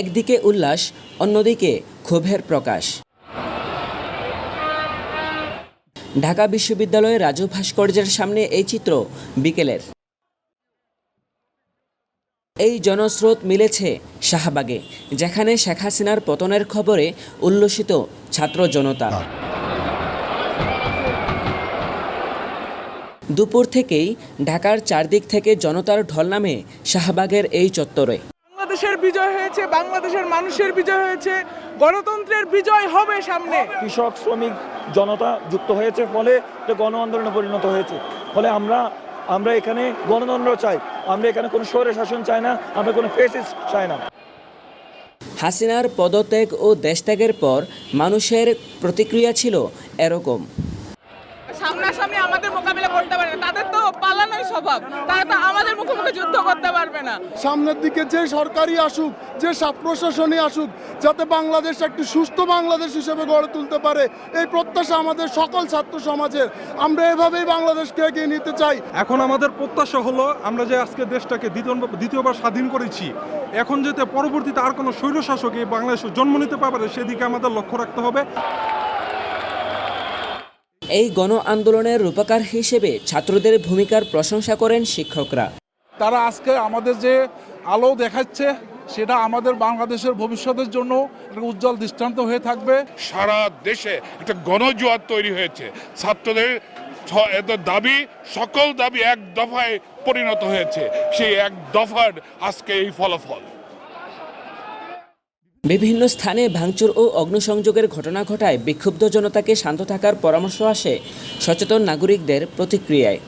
একদিকে উল্লাস, অন্যদিকে ক্ষোভের প্রকাশ। ঢাকা বিশ্ববিদ্যালয়ের রাজু ভাস্কর্যের সামনে এই চিত্র বিকেলের। এই জনস্রোত মিলেছে শাহবাগে, যেখানে শেখ হাসিনার পতনের খবরে উল্লসিত ছাত্র জনতা। দুপুর থেকেই ঢাকার চারদিক থেকে জনতার ঢল নামে শাহবাগের এই চত্বরে। বাংলাদেশের বিজয় হয়েছে বাংলাদেশের মানুষের বিজয় হয়েছে গণতন্ত্রের বিজয় হবে সামনে। কৃষক শ্রমিক জনতা যুক্ত হয়েছে ফলে গণ আন্দোলনে পরিণত হয়েছে। ফলে আমরা আমরা এখানে গণতন্ত্র চাই। আমরা এখানে কোনো স্বৈর শাসন চাই না আমরা কোনো ফেসিস্ট চাই না। হাসিনার পদত্যাগ ও দেশত্যাগের পর মানুষের প্রতিক্রিয়া ছিল এরকম। সামনাসামনি আমাদের মোকাবিলা করতে পারে না। তাদের তো পালানোই স্বভাব। তারা তো আমাদের মুখোমুখি যুদ্ধ করতে পারবে না। সামনের দিকে যে সরকারি আসুক যে সাব প্রশাসনই আসুক যাতে বাংলাদেশ একটি সুস্থ বাংলাদেশ হিসেবে গড়ে তুলতে পারে এই প্রত্যাশা আমাদের সকল ছাত্র সমাজের। আমরা এভাবেই বাংলাদেশকে এগিয়ে নিতে চাই। এখন আমাদের প্রত্যাশা হলো আমরা যে আজকে দেশটাকে দ্বিতীয় দ্বিতীয়বার স্বাধীন করেছি এখন যাতে পরবর্তীতে আর কোনো স্বৈরশাসক এই বাংলাদেশে জন্ম নিতে পারে সেদিকে আমাদের লক্ষ্য রাখতে হবে। এই গণ আন্দোলনের রূপকার হিসেবে ছাত্রদের ভূমিকার প্রশংসা করেন শিক্ষকরা। তারা আজকে আমাদের যে আলো দেখাচ্ছে সেটা আমাদের বাংলাদেশের ভবিষ্যতের জন্য একটা উজ্জ্বল দৃষ্টান্ত হয়ে থাকবে। সারা দেশে একটা গণজোয়ার তৈরি হয়েছে। ছাত্রদের এত দাবি সকল দাবি এক দফায় পরিণত হয়েছে। সেই এক দফার আজকে এই ফলাফল। বিভিন্ন স্থানে ভাঙচুর ও অগ্নিসংযোগের ঘটনা ঘটায় বিক্ষুব্ধ জনতাকে শান্ত থাকার পরামর্শ আসে সচেতন নাগরিকদের প্রতিক্রিয়ায়।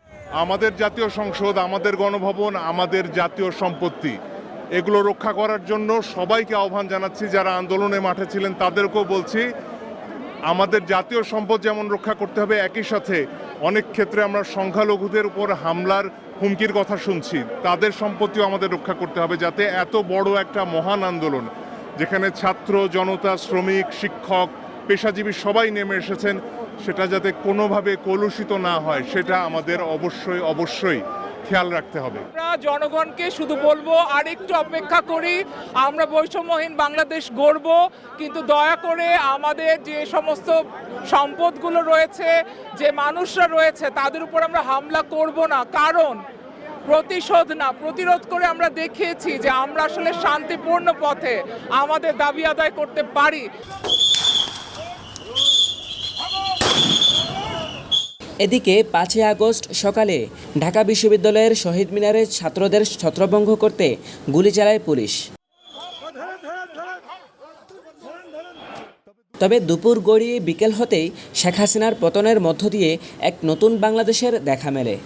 আমাদের জাতীয় সংসদ, আমাদের গণভবন, আমাদের জাতীয় সম্পত্তি, এগুলো রক্ষা করার জন্য সবাইকে আহ্বান জানাচ্ছি। যারা আন্দোলনে মাঠে ছিলেন, তাদেরকেও বলছি, আমাদের জাতীয় সম্পদ যেমন রক্ষা করতে হবে, একই সাথে অনেক ক্ষেত্রে আমরা সংখ্যালঘুদের উপর হামলার হুমকির কথা শুনছি। তাদের সম্পত্তিও আমাদের রক্ষা করতে হবে, যাতে এত বড় একটা মহান আন্দোলন যেখানে ছাত্র, জনতা, শ্রমিক, শিক্ষক, পেশাজীবী সবাই নেমে এসেছেন, সেটা যাতে কোনোভাবে কলুষিত না হয়, সেটা আমাদের অবশ্যই অবশ্যই খেয়াল রাখতে হবে। আমরা জনগণকে শুধু বলব, আর একটু অপেক্ষা করি, আমরা বৈষম্যহীন বাংলাদেশ গড়ব, কিন্তু দয়া করে আমাদের যে সমস্ত সম্পদগুলো রয়েছে, যে মানুষরা রয়েছে, তাদের উপর আমরা হামলা করব না। কারণ প্রতিশোধ না, প্রতিরোধ করে আমরা দেখিয়েছি যে আমরা আসলে শান্তিপূর্ণ পথে আমাদের দাবি আদায় করতে পারি। এদিকে পাঁচই আগস্ট সকালে ঢাকা বিশ্ববিদ্যালয়ের শহীদ মিনারে ছাত্রদের ছত্রভঙ্গ করতে গুলি চালায় পুলিশ। তবে দুপুর গড়িয়ে বিকেল হতেই শেখ হাসিনার পতনের মধ্য দিয়ে এক নতুন বাংলাদেশের দেখা মেলে।